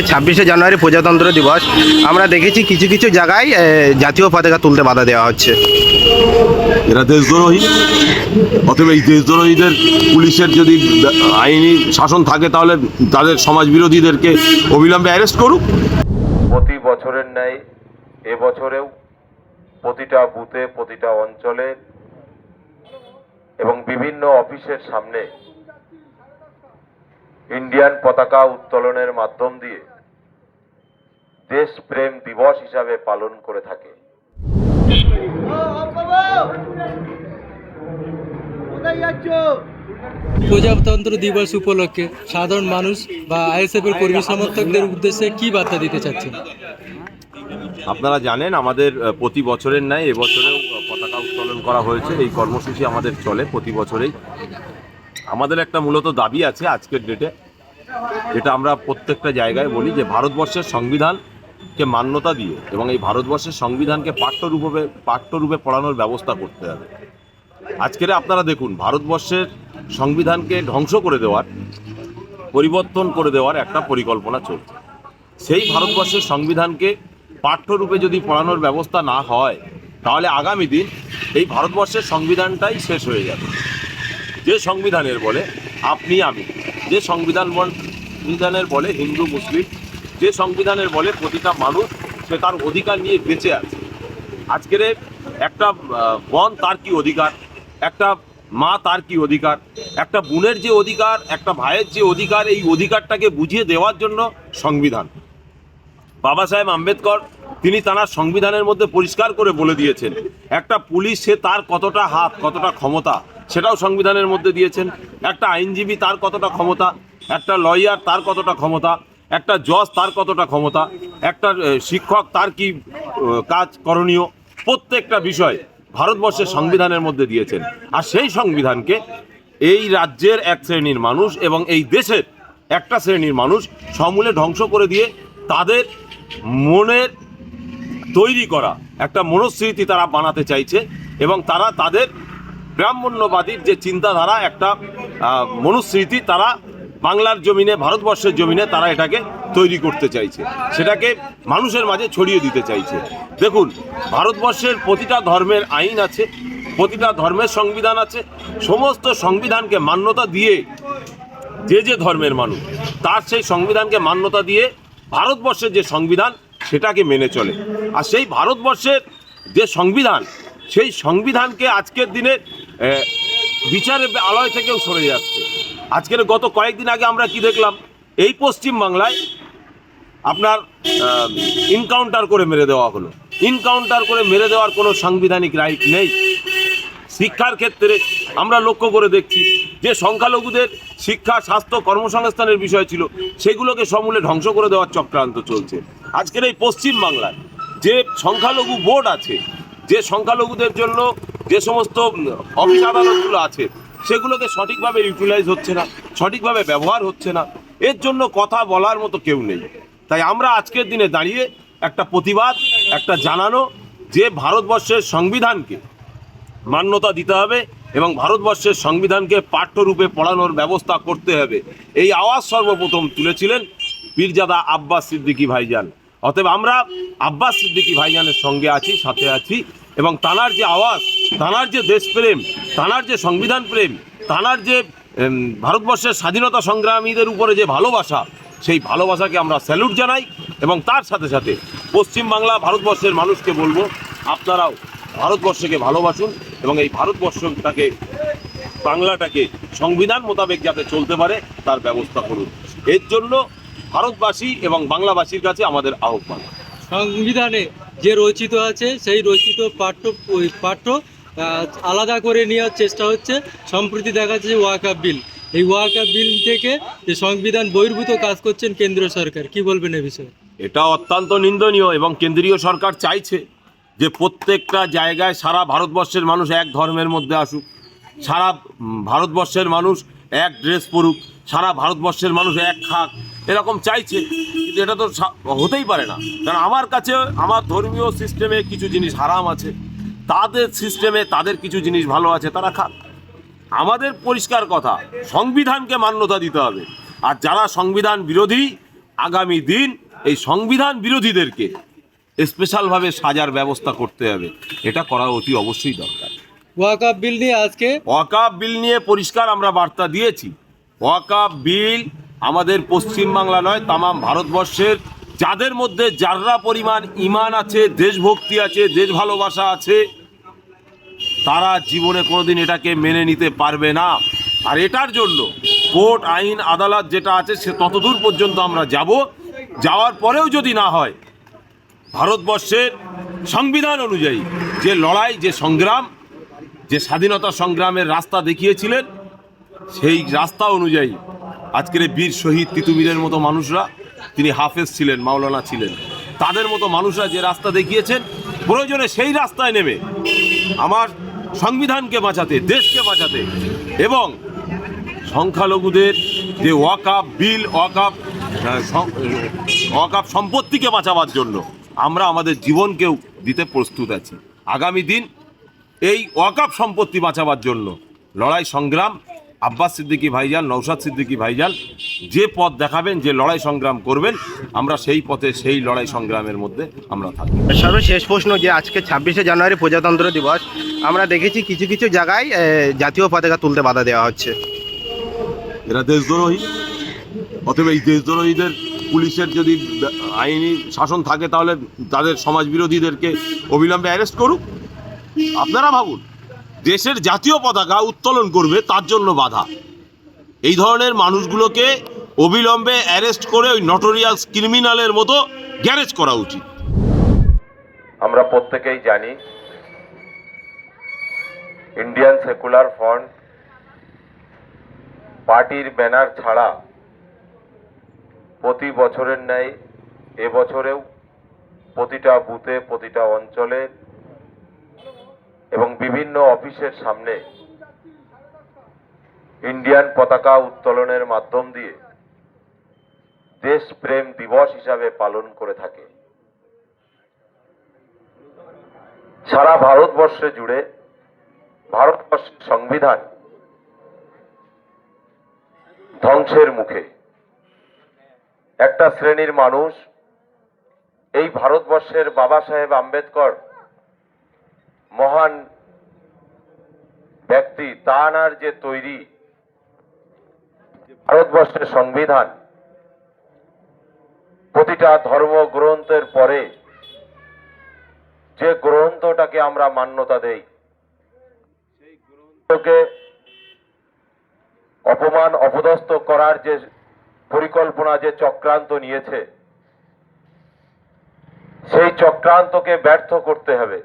আজকে ছাব্বিশে জানুয়ারি প্রজাতন্ত্র দিবস। আমরা দেখেছি কিছু কিছু জায়গায় জাতীয় পতাকা তুলতে বাধা দেওয়া হচ্ছে। এরা দেশদ্রোহী। অতএব এই দেশদ্রোহীদের পুলিশের যদি আইনি শাসন থাকে তাহলে তাদের সমাজ বিরোধীদেরকে অবিলম্বে অ্যারেস্ট করুক। প্রতি বছরের ন্যায় এবছরেও প্রতিটা বুথে প্রতিটা অঞ্চলে এবং বিভিন্ন অফিসের সামনে ইন্ডিয়ান পতাকা উত্তোলনের মাধ্যম দিয়ে দেশপ্রেম দিবস হিসাবে পালন করে থাকে। প্রজাতন্ত্র দিবস উপলক্ষে সাধারণ মানুষ বা আইএসএফ এর কর্মী সমর্থকদের উদ্দেশ্যে কি বার্তা দিতে চাচ্ছেন? আপনারা জানেন আমাদের প্রতি বছরের ন্যায় এবছরেও পতাকা উত্তোলন করা হয়েছে। এই কর্মসূচি আমাদের চলে প্রতি বছরেই। আমাদের একটা মূলত দাবি আছে আজকের ডেটে যেটা আমরা প্রত্যেকটা জায়গায় বলি যে ভারতবর্ষের সংবিধানকে মান্যতা দিয়ে এবং এই ভারতবর্ষের সংবিধানকে পাঠ্যরূপে পাঠ্যরূপে পড়ানোর ব্যবস্থা করতে হবে। আজকের আপনারা দেখুন, ভারতবর্ষের সংবিধানকে ধ্বংস করে দেওয়ার, পরিবর্তন করে দেওয়ার একটা পরিকল্পনা চলছে। সেই ভারতবর্ষের সংবিধানকে পাঠ্যরূপে যদি পড়ানোর ব্যবস্থা না হয়, তাহলে আগামী দিন এই ভারতবর্ষের সংবিধানটাই শেষ হয়ে যাবে। যে সংবিধানের বলে আপনি আমি, যে সংবিধান সংবিধানের বলে হিন্দু, মুসলিম যে সংবিধানের বলে প্রতিটা মানুষ সে তার অধিকার নিয়ে বেঁচে আছে। আজকের একটা বন তার কি অধিকার? একটা মা তার কি অধিকার? একটা বোনের যে অধিকার, একটা ভাইয়ের যে অধিকার, এই অধিকারটাকে বুঝিয়ে দেওয়ার জন্য সংবিধান। বাবা সাহেব আম্বেদকর, তিনি তার সংবিধানের মধ্যে পরিষ্কার করে বলে দিয়েছেন, একটা পুলিশ সে তার কতটা হাত, কতটা ক্ষমতা, সেটাও সংবিধানের মধ্যে দিয়েছেন। একটা আইনজীবী তার কতটা ক্ষমতা, একটা লয়ার তার কতটা ক্ষমতা একটা জজ তার কতটা ক্ষমতা, একটা শিক্ষক তার কি কাজ করণীয়, প্রত্যেকটা বিষয় ভারতবর্ষের সংবিধানের মধ্যে দিয়েছেন। আর সেই সংবিধানকে এই রাজ্যের এক শ্রেণির মানুষ এবং এই দেশের একটা শ্রেণির মানুষ সমূলে ধ্বংস করে দিয়ে তাদের মনের তৈরি করা একটা মনস্মৃতি তারা বানাতে চাইছে এবং তারা তাদের ব্রাহ্মণ্যবাদীর যে চিন্তাধারা একটা মনুস্মৃতি তারা বাংলার জমিনে, ভারতবর্ষের জমিনে তারা এটাকে তৈরি করতে চাইছে। সেটাকে মানুষের মাঝে ছড়িয়ে দিতে চাইছে। দেখুন, ভারতবর্ষের প্রতিটা ধর্মের আইন আছে, প্রতিটা ধর্মের সংবিধান আছে, সমস্ত সংবিধানকে মান্যতা দিয়ে যে যে ধর্মের মানুষ, তার সেই সংবিধানকে মান্যতা দিয়ে ভারতবর্ষের যে সংবিধান, সেটাকে মেনে চলে। আর সেই ভারতবর্ষের যে সংবিধান, সেই সংবিধানকে আজকের দিনে বিচারের আলয় থেকেও সরে যাচ্ছে। আজকের গত কয়েকদিন আগে আমরা কি দেখলাম? এই পশ্চিম বাংলায় আপনার ইনকাউন্টার করে মেরে দেওয়া হলো। ইনকাউন্টার করে মেরে দেওয়ার কোনো সাংবিধানিক রাইট নেই। শিক্ষার ক্ষেত্রে আমরা লক্ষ্য করে দেখছি যে সংখ্যালঘুদের শিক্ষা, স্বাস্থ্য, কর্মসংস্থানের বিষয় ছিল, সেগুলোকে সমূলে ধ্বংস করে দেওয়ার চক্রান্ত চলছে। আজকের এই পশ্চিম বাংলায় যে সংখ্যালঘু বোর্ড আছে, যে সংখ্যালঘুদের জন্য যে সমস্ত অফিস আদালতগুলো আছে সেগুলোকে সঠিকভাবে ইউটিলাইজ হচ্ছে না, সঠিকভাবে ব্যবহার হচ্ছে না। এর জন্য কথা বলার মতো কেউ নেই। তাই আমরা আজকের দিনে দাঁড়িয়ে একটা প্রতিবাদ, একটা জানানো যে ভারতবর্ষের সংবিধানকে মান্যতা দিতে হবে এবং ভারতবর্ষের সংবিধানকে পাঠ্যরূপে পড়ানোর ব্যবস্থা করতে হবে। এই আওয়াজ সর্বপ্রথম তুলেছিলেন পীরজাদা আব্বাস সিদ্দিকী ভাইজান। অতএব আমরা আব্বাস সিদ্দিকী ভাইজানের সঙ্গে আছি, সাথে আছি এবং তানার যে আওয়াজ তানার যে দেশপ্রেম তানার যে সংবিধান প্রেম তানার যে ভারতবর্ষের স্বাধীনতা সংগ্রামীদের উপরে যে ভালোবাসা, সেই ভালোবাসাকে আমরা স্যালুট জানাই এবং তার সাথে সাথে পশ্চিমবাংলা ভারতবর্ষের মানুষকে বলব, আপনারাও ভারতবর্ষকে ভালোবাসুন এবং এই ভারতবর্ষটাকে, বাংলাটাকে সংবিধান মোতাবেক যাতে চলতে পারে, তার ব্যবস্থা করুন। এর জন্য ভারতবাসী এবং বাংলাবাসীর কাছে আমাদের আহ্বান। সংবিধানে যে রচিত আছে, সেই রচিত পাঠ্য পাঠ্য আলাদা করে নেওয়ার চেষ্টা হচ্ছে। সম্প্রতি দেখা যাচ্ছে ওয়াকা বিল। এই ওয়াকা বিল থেকে যে সংবিধান বহির্ভূত কাজ করছেন কেন্দ্রীয় সরকার, কি বলবেন এ বিষয়ে? এটা অত্যন্ত নিন্দনীয় এবং কেন্দ্রীয় সরকার চাইছে যে প্রত্যেকটা জায়গায় সারা ভারতবর্ষের মানুষ এক ধর্মের মধ্যে আসুক। সারা ভারতবর্ষের মানুষ এক ড্রেস পরুক, সারা ভারতবর্ষের মানুষ এক খাক, এরকম চাইছে। এটা তো হতেই পারে না। কারণ আমার কাছে, আমার ধর্মীয় সিস্টেমে কিছু জিনিস হারাম আছে। তাদের সিস্টেমে তাদের কিছু জিনিস ভালো আছে তারা খাক। আমাদের পরিষ্কার কথা সংবিধানকে মান্যতা দিতে হবে। আর যারা সংবিধান বিরোধী আগামী দিন এই সংবিধান বিরোধীদেরকে স্পেশালভাবে সাজার ব্যবস্থা করতে হবে। এটা করা অতি অবশ্যই দরকার। ওয়াকাপ বিল নিয়ে আজকে? ওয়াকাপ বিল নিয়ে পরিষ্কার আমরা বার্তা দিয়েছি। ওয়াকাপ বিল আমাদের পশ্চিমবাংলা নয় তামাম ভারতবর্ষের যাদের মধ্যে যাররা পরিমাণ ইমান আছে দেশভক্তি আছে দেশ ভালোবাসা আছে তারা জীবনে কোনোদিন এটাকে মেনে নিতে পারবে না। আর এটার জন্য কোর্ট, আইন, আদালত যেটা আছে, সে ততদূর পর্যন্ত আমরা যাব। যাওয়ার পরেও যদি না হয়, ভারতবর্ষের সংবিধান অনুযায়ী যে লড়াই, যে সংগ্রাম, যে স্বাধীনতা সংগ্রামের রাস্তা দেখিয়েছিলেন, সেই রাস্তা অনুযায়ী আজকের বীর শহীদ তিতুমিরের মতো মানুষরা, তিনি হাফেজ ছিলেন, মাওলানা ছিলেন। তাদের মতো মানুষরা যে রাস্তা দেখিয়েছেন, প্রয়োজনে সেই রাস্তায় নেমে আমার সংবিধানকে বাঁচাতে, দেশকে বাঁচাতে এবং সংখ্যালঘুদের যে ওয়াকাপ বিল ওয়াকাপ ওয়াকাপ সম্পত্তিকে বাঁচাবার জন্য আমরা আমাদের জীবনকেও দিতে প্রস্তুত আছি। আগামী দিন এই ওয়াকাপ সম্পত্তি বাঁচাবার জন্য লড়াই সংগ্রাম আব্বাস সিদ্দিকি ভাইজান নৌসাদ সিদ্দিকি ভাইজান যে পথ দেখাবেন যে লড়াই সংগ্রাম করবেন আমরা সেই পথে সেই লড়াই সংগ্রামের মধ্যে আমরা থাকব সর্বশেষ প্রশ্ন যে আজকে ছাব্বিশে জানুয়ারি প্রজাতন্ত্র দিবস আমরা দেখেছি কিছু কিছু জায়গায় জাতীয় পতাকা তুলতে বাধা দেওয়া হচ্ছে। এরা দেশদ্রোহী অথবা এই দেশদ্রোহীদের পুলিশের যদি আইনি শাসন থাকে তাহলে তাদের সমাজ বিরোধীদেরকে অবিলম্বে অ্যারেস্ট করুক। আপনারা ভাবুন দেশের জাতীয় পতাকা উত্তোলন করবে তার জন্য বাধা। এই ধরনের মানুষগুলোকে অবিলম্বে অ্যারেস্ট করে ওই নটোরিয়াস ক্রিমিনালের মতো গ্যারেজ করা উচিত। আমরা প্রত্যেকেই জানি ইন্ডিয়ান সেকুলার ফ্রন্ট পার্টির ব্যানার ছাড়া প্রতি বছরের ন্যায় এবছরেও প্রতিটা বুথে, প্রতিটা অঞ্চলে এবং বিভিন্ন অফিসের সামনে ইন্ডিয়ান পতাকা উত্তোলনের মাধ্যম দিয়ে দেশপ্রেম দিবস হিসাবে পালন করে থাকে। সারা ভারতবর্ষে জুড়ে ভারতবর্ষের সংবিধান ধ্বংসের মুখে। একটা শ্রেণির মানুষ এই ভারতবর্ষের বাবা সাহেব আম্বেদকর মহান ব্যক্তি, তানার যে তৈরি ভারতবর্ষের সংবিধান, প্রতিটা ধর্মগ্রন্থের পরে যে গ্রন্থটাকে আমরা মান্যতা দেই, সেই গ্রন্থকে অপমান, অপদস্থ করার যে পরিকল্পনা, যে চক্রান্ত নিয়েছে, সেই চক্রান্তকে ব্যর্থ করতে হবে।